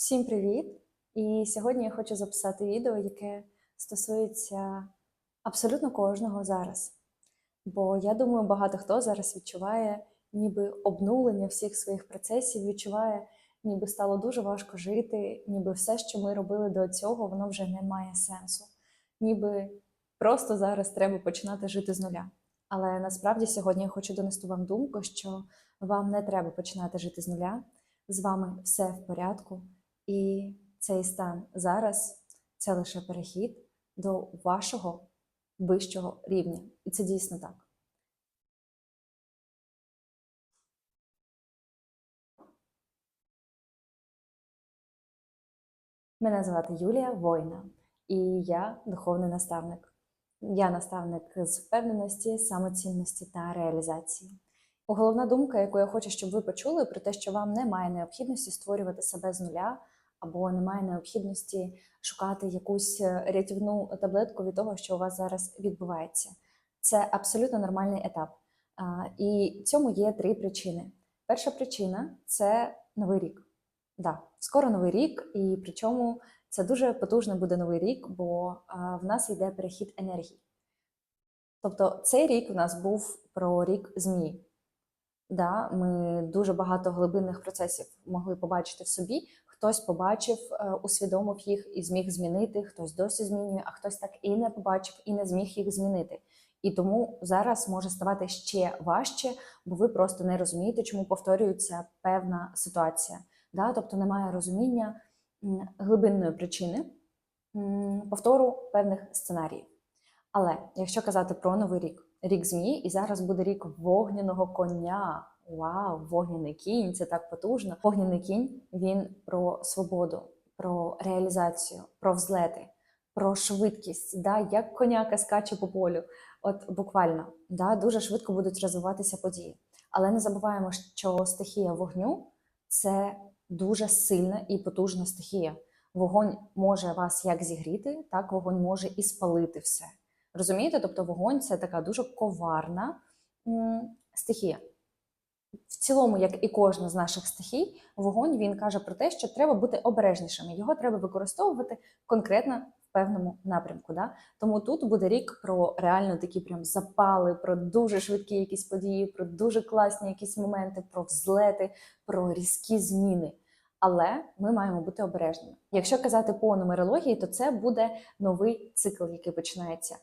Всім привіт! І сьогодні я хочу записати відео, яке стосується абсолютно кожного зараз. Бо я думаю, багато хто зараз відчуває ніби обнулення всіх своїх процесів, відчуває, ніби стало дуже важко жити, ніби все, що ми робили до цього, воно вже не має сенсу. Ніби просто зараз треба починати жити з нуля. Але насправді сьогодні я хочу донести вам думку, що вам не треба починати жити з нуля. З вами все в порядку. І цей стан зараз це лише перехід до вашого вищого рівня. І це дійсно так. Мене звати Юлія Война, і я духовний наставник. Я наставник з впевненості, самоцінності та реалізації. Головна думка, яку я хочу, щоб ви почули, про те, що вам немає необхідності створювати себе з нуля, або немає необхідності шукати якусь е, рятівну таблетку від того, що у вас зараз відбувається. Це абсолютно нормальний етап. І цьому є три причини. Перша причина це новий рік. Да, скоро новий рік, і причому це дуже потужний буде новий рік, бо в нас йде перехід енергії. Тобто цей рік в нас був про рік змії. Да, ми дуже багато глибинних процесів могли побачити в собі. Хтось побачив, е, усвідомив їх і зміг змінити, хтось досі змінює, а хтось так і не побачив, і не зміг їх змінити. І тому зараз може ставати ще важче, бо ви просто не розумієте, чому повторюється певна ситуація. Да? Тобто немає розуміння глибинної причини повтору певних сценаріїв. Але якщо казати про новий рік, рік змії, і зараз буде рік вогняного коня. Вау, вогняний кінь, це так потужно. Вогняний кінь він про свободу, про реалізацію, про взлети, про швидкість, да, як коняка скаче по полю. От буквально да, дуже швидко будуть розвиватися події. Але не забуваємо, що стихія вогню це дуже сильна і потужна стихія. Вогонь може вас як зігріти, так вогонь може і спалити все. Розумієте? Тобто вогонь це така дуже коварна м, стихія. В цілому, як і кожна з наших стихій, вогонь він каже про те, що треба бути обережнішими. Його треба використовувати конкретно в певному напрямку. Да? Тому тут буде рік про реально такі прям запали, про дуже швидкі якісь події, про дуже класні якісь моменти, про взлети, про різкі зміни. Але ми маємо бути обережними. Якщо казати по нумерології, то це буде новий цикл, який починається.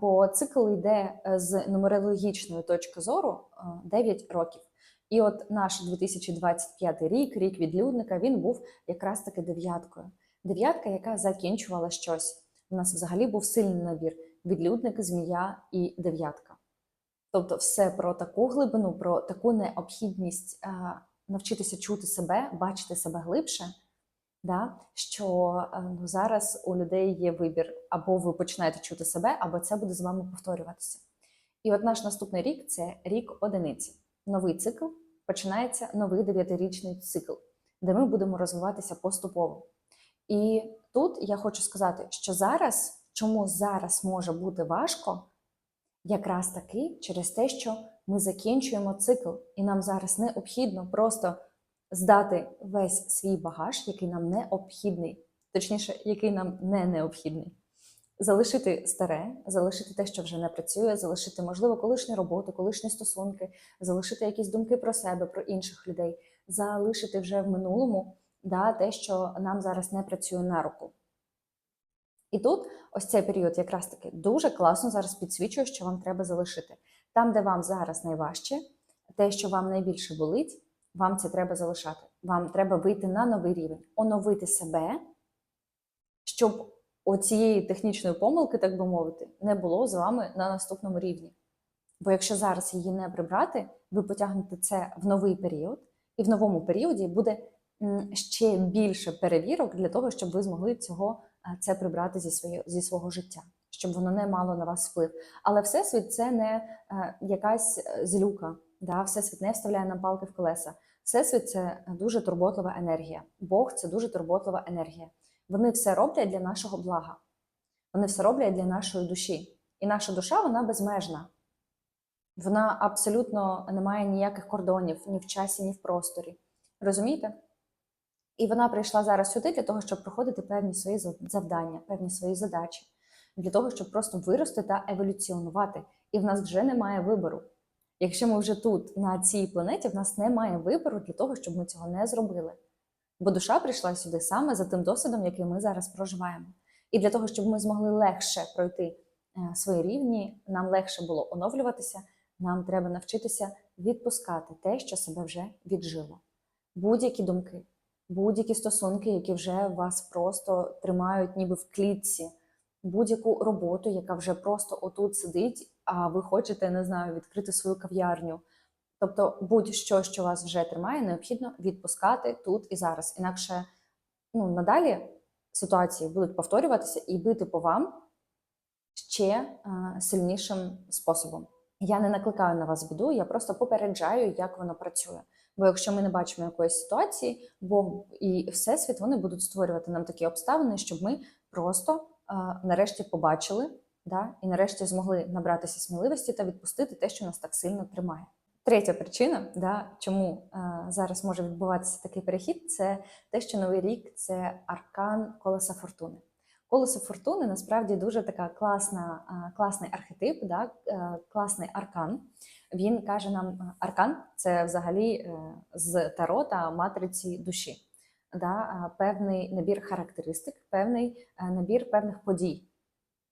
Бо цикл йде е, з нумерологічної точки зору е, 9 років. І от наш 2025 рік, рік відлюдника, він був якраз таки дев'яткою. Дев'ятка, яка закінчувала щось. У нас взагалі був сильний набір: відлюдник, змія і дев'ятка. Тобто, все про таку глибину, про таку необхідність а, навчитися чути себе, бачити себе глибше. Да? Що ну, зараз у людей є вибір, або ви починаєте чути себе, або це буде з вами повторюватися. І от наш наступний рік це рік одиниці новий цикл, починається новий дев'ятирічний цикл, де ми будемо розвиватися поступово. І тут я хочу сказати, що зараз, чому зараз може бути важко, якраз таки через те, що ми закінчуємо цикл, і нам зараз необхідно просто здати весь свій багаж, який нам необхідний, точніше, який нам не необхідний. Залишити старе, залишити те, що вже не працює, залишити, можливо, колишні роботи, колишні стосунки, залишити якісь думки про себе, про інших людей, залишити вже в минулому да, те, що нам зараз не працює на руку. І тут ось цей період якраз таки дуже класно зараз підсвічує, що вам треба залишити. Там, де вам зараз найважче, те, що вам найбільше болить, вам це треба залишати. Вам треба вийти на новий рівень, оновити себе, щоб оцієї технічної помилки, так би мовити, не було з вами на наступному рівні. Бо якщо зараз її не прибрати, ви потягнете це в новий період, і в новому періоді буде ще більше перевірок для того, щоб ви змогли цього це прибрати зі своє, зі свого життя, щоб воно не мало на вас вплив. Але всесвіт це не якась е, злюка, да? всесвіт не вставляє нам палки в колеса. Всесвіт це дуже турботлива енергія. Бог це дуже турботлива енергія. Вони все роблять для нашого блага. Вони все роблять для нашої душі. І наша душа вона безмежна. Вона абсолютно не має ніяких кордонів ні в часі, ні в просторі. Розумієте? І вона прийшла зараз сюди для того, щоб проходити певні свої завдання, певні свої задачі, для того, щоб просто вирости та еволюціонувати. І в нас вже немає вибору. Якщо ми вже тут, на цій планеті, в нас немає вибору для того, щоб ми цього не зробили. Бо душа прийшла сюди саме за тим досвідом, який ми зараз проживаємо. І для того, щоб ми змогли легше пройти е, свої рівні, нам легше було оновлюватися, нам треба навчитися відпускати те, що себе вже віджило. Будь-які думки, будь-які стосунки, які вже вас просто тримають ніби в клітці, будь-яку роботу, яка вже просто отут сидить, а ви хочете, не знаю, відкрити свою кав'ярню. Тобто, будь-що, що вас вже тримає, необхідно відпускати тут і зараз. Інакше ну, надалі ситуації будуть повторюватися і бити по вам ще е, сильнішим способом. Я не накликаю на вас біду, я просто попереджаю, як воно працює. Бо якщо ми не бачимо якоїсь ситуації, Бог і Всесвіт вони будуть створювати нам такі обставини, щоб ми просто е, нарешті побачили да, і нарешті змогли набратися сміливості та відпустити те, що нас так сильно тримає. Третя причина, да, чому е, зараз може відбуватися такий перехід, це те, що новий рік це аркан колеса фортуни. Колесо фортуни насправді дуже така класна, е, класний архетип, да, е, класний аркан. Він каже нам: аркан це взагалі е, з таро та матриці душі, да, певний набір характеристик, певний набір певних подій.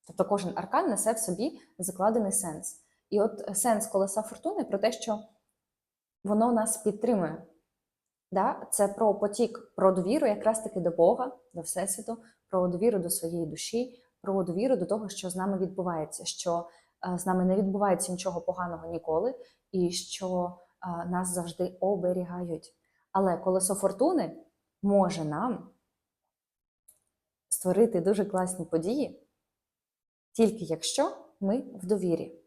Тобто кожен аркан несе в собі закладений сенс. І от сенс колеса фортуни про те, що воно нас підтримує. Да? Це про потік, про довіру якраз таки до Бога, до Всесвіту, про довіру до своєї душі, про довіру до того, що з нами відбувається, що е, з нами не відбувається нічого поганого ніколи, і що е, нас завжди оберігають. Але колесо фортуни може нам створити дуже класні події, тільки якщо ми в довірі.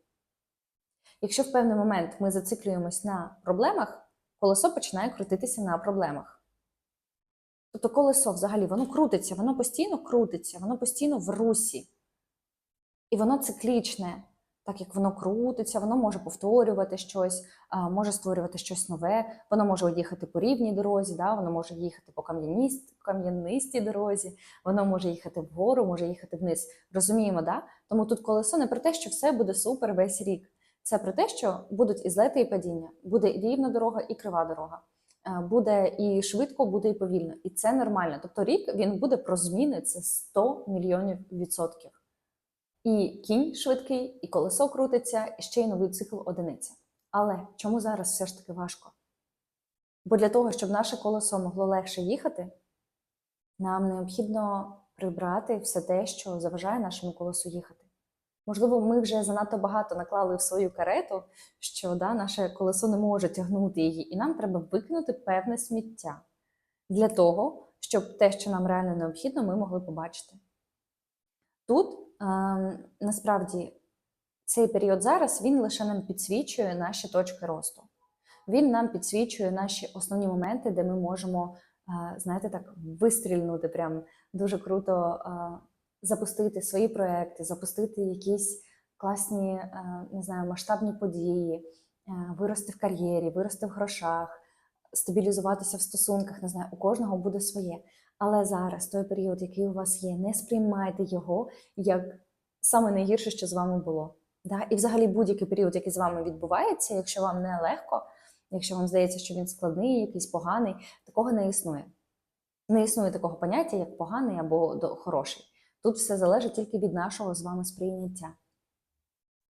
Якщо в певний момент ми зациклюємось на проблемах, колесо починає крутитися на проблемах. Тобто колесо взагалі воно крутиться, воно постійно крутиться, воно постійно в русі. І воно циклічне. Так як воно крутиться, воно може повторювати щось, може створювати щось нове, воно може їхати по рівній дорозі, да? воно може їхати по кам'янистій дорозі, воно може їхати вгору, може їхати вниз. Розуміємо, да? Тому тут колесо не про те, що все буде супер весь рік. Це про те, що будуть і злети, і падіння, буде і рівна дорога, і крива дорога. Е, Буде і швидко, буде і повільно. І це нормально. Тобто рік він буде про зміни, це 100 мільйонів відсотків. І кінь швидкий, і колесо крутиться, і ще й новий цикл одиниця. Але чому зараз все ж таки важко? Бо для того, щоб наше колесо могло легше їхати, нам необхідно прибрати все те, що заважає нашому колесу їхати. Можливо, ми вже занадто багато наклали в свою карету, що да, наше колесо не може тягнути її, і нам треба викинути певне сміття для того, щоб те, що нам реально необхідно, ми могли побачити. Тут ем, насправді цей період зараз він лише нам підсвічує наші точки росту. Він нам підсвічує наші основні моменти, де ми можемо, е, знаєте, так вистрільнути прям дуже круто е, запустити свої проекти, запустити якісь класні, е, не знаю, масштабні події, е, вирости в кар'єрі, вирости в грошах, стабілізуватися в стосунках. Не знаю, у кожного буде своє. Але зараз той період, який у вас є, не сприймайте його як саме найгірше, що з вами було. Да? І взагалі будь-який період, який з вами відбувається, якщо вам не легко, якщо вам здається, що він складний, якийсь поганий, такого не існує. Не існує такого поняття, як поганий або хороший. Тут все залежить тільки від нашого з вами сприйняття.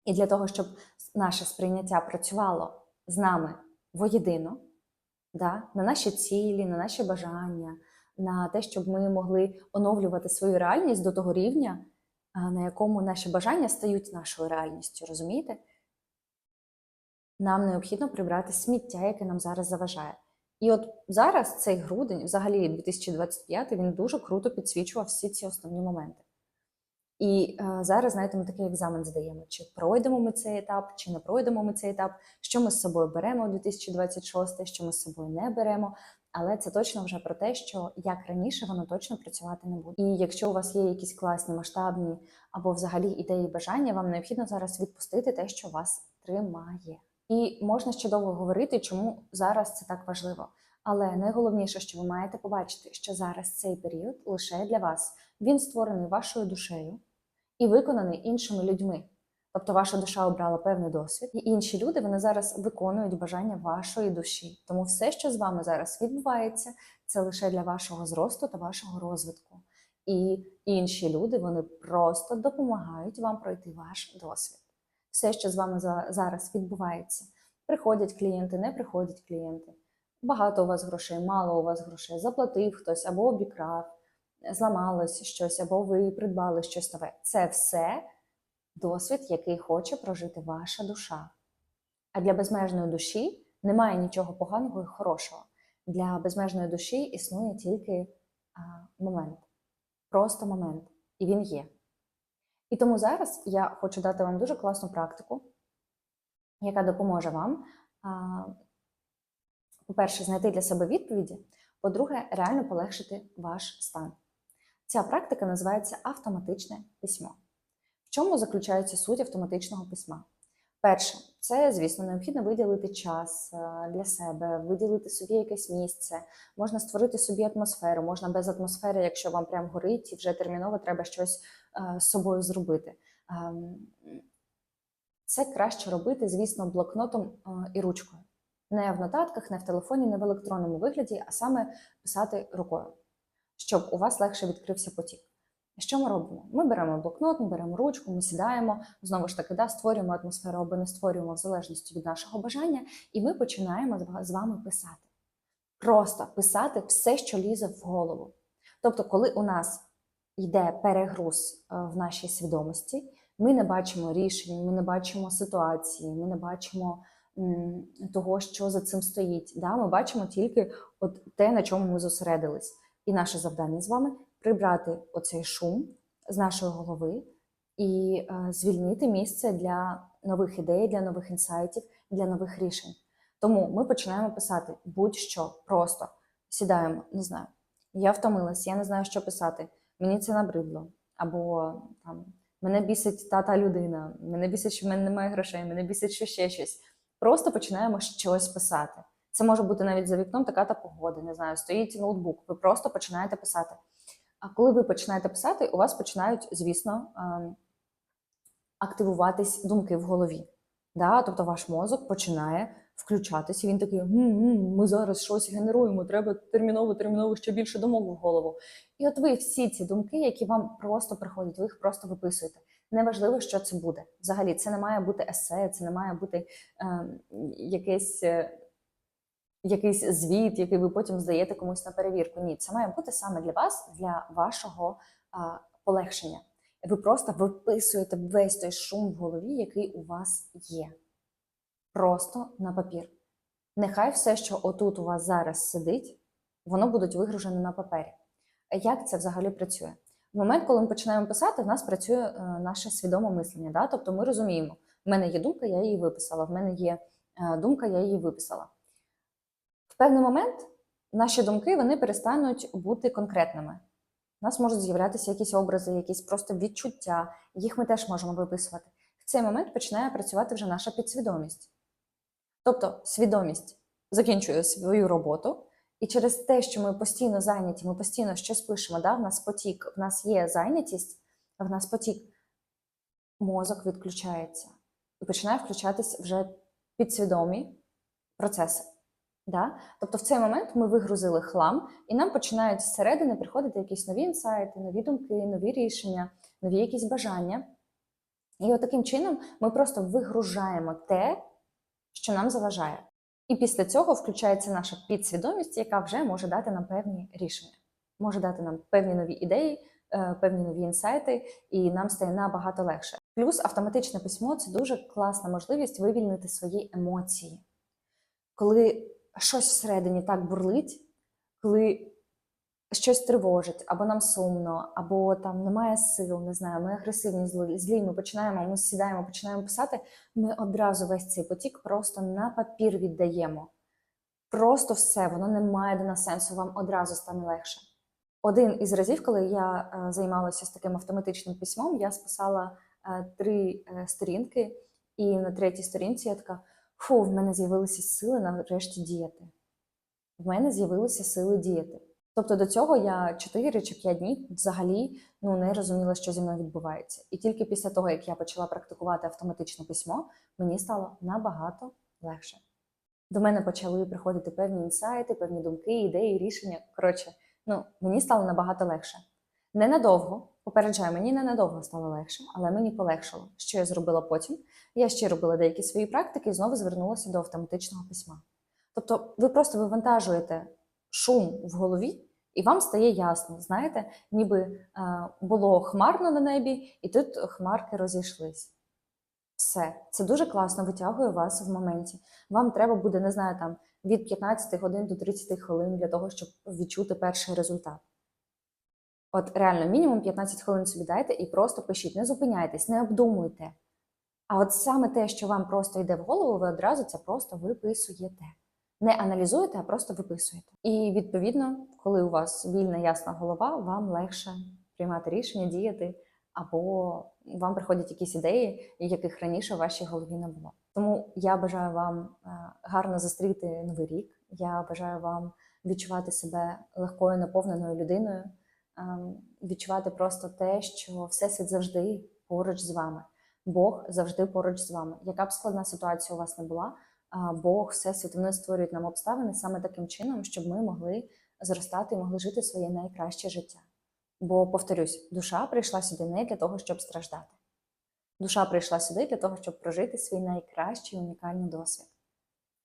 І для того, щоб наше сприйняття працювало з нами воєдино, да, на наші цілі, на наші бажання, на те, щоб ми могли оновлювати свою реальність до того рівня, на якому наші бажання стають нашою реальністю, розумієте? Нам необхідно прибрати сміття, яке нам зараз заважає. І от зараз цей грудень, взагалі 2025, він дуже круто підсвічував всі ці основні моменти. І е, зараз, знаєте, ми такий екзамен здаємо: чи пройдемо ми цей етап, чи не пройдемо ми цей етап, що ми з собою беремо у 2026, що ми з собою не беремо. Але це точно вже про те, що як раніше воно точно працювати не буде. І якщо у вас є якісь класні масштабні або взагалі ідеї бажання, вам необхідно зараз відпустити те, що вас тримає. І можна ще довго говорити, чому зараз це так важливо. Але найголовніше, що ви маєте побачити, що зараз цей період лише для вас. Він створений вашою душею і виконаний іншими людьми. Тобто ваша душа обрала певний досвід, і інші люди вони зараз виконують бажання вашої душі. Тому все, що з вами зараз відбувається, це лише для вашого зросту та вашого розвитку. І інші люди вони просто допомагають вам пройти ваш досвід. Все, що з вами за- зараз відбувається, приходять клієнти, не приходять клієнти. Багато у вас грошей, мало у вас грошей, заплатив хтось або обікрав, зламалось щось, або ви придбали щось нове. Це все досвід, який хоче прожити ваша душа. А для безмежної душі немає нічого поганого і хорошого. Для безмежної душі існує тільки а, момент, просто момент, і він є. І тому зараз я хочу дати вам дуже класну практику, яка допоможе вам, по-перше, знайти для себе відповіді, по-друге, реально полегшити ваш стан. Ця практика називається автоматичне письмо. В чому заключається суть автоматичного письма? Перше, це, звісно, необхідно виділити час для себе, виділити собі якесь місце, можна створити собі атмосферу, можна без атмосфери, якщо вам прям горить і вже терміново треба щось з собою зробити. Ем, Це краще робити, звісно, блокнотом е, і ручкою. Не в нотатках, не в телефоні, не в електронному вигляді, а саме писати рукою, щоб у вас легше відкрився потік. Що ми робимо? Ми беремо блокнот, ми беремо ручку, ми сідаємо, знову ж таки, да, створюємо атмосферу або не створюємо в залежності від нашого бажання, і ми починаємо з вами писати. Просто писати все, що лізе в голову. Тобто, коли у нас йде перегруз е, в нашій свідомості, ми не бачимо рішень, ми не бачимо ситуації, ми не бачимо того, що за цим стоїть. Да? Ми бачимо тільки от те, на чому ми зосередились. І наше завдання з вами прибрати оцей шум з нашої голови і е, звільнити місце для нових ідей, для нових інсайтів, для нових рішень. Тому ми починаємо писати будь-що просто сідаємо, не знаю. Я втомилась, я не знаю, що писати. Мені це набридло. Або там мене бісить та та людина, мене бісить, що в мене немає грошей, мене бісить, що ще щось. Просто починаємо щось писати. Це може бути навіть за вікном така та погода, не знаю, стоїть ноутбук. Ви просто починаєте писати. А коли ви починаєте писати, у вас починають, звісно, ем, активуватись думки в голові. Да? Тобто ваш мозок починає включатись, і він такий: «М-м, ми зараз щось генеруємо, треба терміново, терміново ще більше думок в голову. І от ви всі ці думки, які вам просто приходять, ви їх просто виписуєте. Неважливо, що це буде. Взагалі, це не має бути есе, це не має бути ем, якесь. е, якийсь звіт, який ви потім здаєте комусь на перевірку. Ні, це має бути саме для вас, для вашого а, полегшення. Ви просто виписуєте весь той шум в голові, який у вас є. Просто на папір. Нехай все, що отут у вас зараз сидить, воно буде вигружено на папері. Як це взагалі працює? В момент, коли ми починаємо писати, в нас працює е, наше свідоме мислення. Да? Тобто ми розуміємо, в мене є думка, я її виписала, в мене є е, думка, я її виписала. В певний момент наші думки вони перестануть бути конкретними. У нас можуть з'являтися якісь образи, якісь просто відчуття, їх ми теж можемо виписувати. В цей момент починає працювати вже наша підсвідомість. Тобто свідомість закінчує свою роботу, і через те, що ми постійно зайняті, ми постійно щось пишемо, да? в нас потік, в нас є зайнятість, в нас потік, мозок відключається і починає включатись вже підсвідомі процеси. Да? Тобто в цей момент ми вигрузили хлам, і нам починають зсередини приходити якісь нові інсайти, нові думки, нові рішення, нові якісь бажання. І от таким чином ми просто вигружаємо те, що нам заважає. І після цього включається наша підсвідомість, яка вже може дати нам певні рішення, може дати нам певні нові ідеї, е, певні нові інсайти, і нам стає набагато легше. Плюс автоматичне письмо це дуже класна можливість вивільнити свої емоції. Коли щось всередині так бурлить, коли щось тривожить, або нам сумно, або там немає сил, не знаю, ми агресивні, злі, ми починаємо, ми сідаємо, починаємо писати, ми одразу весь цей потік просто на папір віддаємо. Просто все, воно не має до нас сенсу, вам одразу стане легше. Один із разів, коли я е, займалася з таким автоматичним письмом, я списала е, три е, сторінки, і на третій сторінці я така: фу, в мене з'явилися сили нарешті діяти. в мене з'явилися сили діяти. Тобто до цього я 4 чи 5 днів взагалі ну, не розуміла, що зі мною відбувається. І тільки після того, як я почала практикувати автоматичне письмо, мені стало набагато легше. До мене почали приходити певні інсайти, певні думки, ідеї, рішення. Коротше, ну, мені стало набагато легше. Ненадовго, попереджаю, мені ненадовго стало легше, але мені полегшало. Що я зробила потім? Я ще робила деякі свої практики і знову звернулася до автоматичного письма. Тобто, ви просто вивантажуєте шум в голові, і вам стає ясно, знаєте, ніби е, було хмарно на небі, і тут хмарки розійшлись. Все, це дуже класно витягує вас в моменті. Вам треба буде, не знаю, там від 15 годин до 30 хвилин для того, щоб відчути перший результат. От реально, мінімум 15 хвилин собі дайте і просто пишіть, не зупиняйтесь, не обдумуйте. А от саме те, що вам просто йде в голову, ви одразу це просто виписуєте. Не аналізуєте, а просто виписуєте. І відповідно, коли у вас вільна ясна голова, вам легше приймати рішення, діяти, або вам приходять якісь ідеї, яких раніше в вашій голові не було. Тому я бажаю вам е, гарно зустріти новий рік. Я бажаю вам відчувати себе легкою, наповненою людиною, ем, відчувати просто те, що Всесвіт завжди поруч з вами. Бог завжди поруч з вами. Яка б складна ситуація у вас не була, Бог, Всесвіт, вони створюють нам обставини саме таким чином, щоб ми могли зростати і могли жити своє найкраще життя. Бо, повторюсь, душа прийшла сюди не для того, щоб страждати. Душа прийшла сюди для того, щоб прожити свій найкращий унікальний досвід.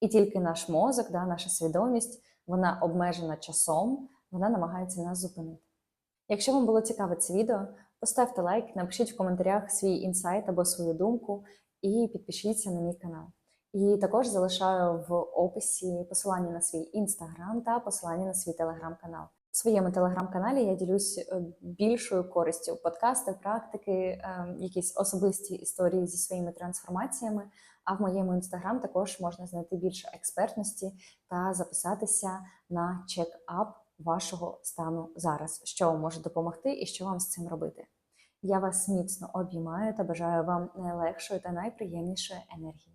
І тільки наш мозок, да, наша свідомість, вона обмежена часом, вона намагається нас зупинити. Якщо вам було цікаве це відео, поставте лайк, напишіть в коментарях свій інсайт або свою думку і підпишіться на мій канал. І також залишаю в описі посилання на свій інстаграм та посилання на свій телеграм-канал. В своєму телеграм-каналі я ділюсь е, більшою користю подкасти, практики, е, якісь особисті історії зі своїми трансформаціями. А в моєму інстаграм також можна знайти більше експертності та записатися на чек-ап вашого стану зараз, що може допомогти і що вам з цим робити. Я вас міцно обіймаю та бажаю вам найлегшої та найприємнішої енергії.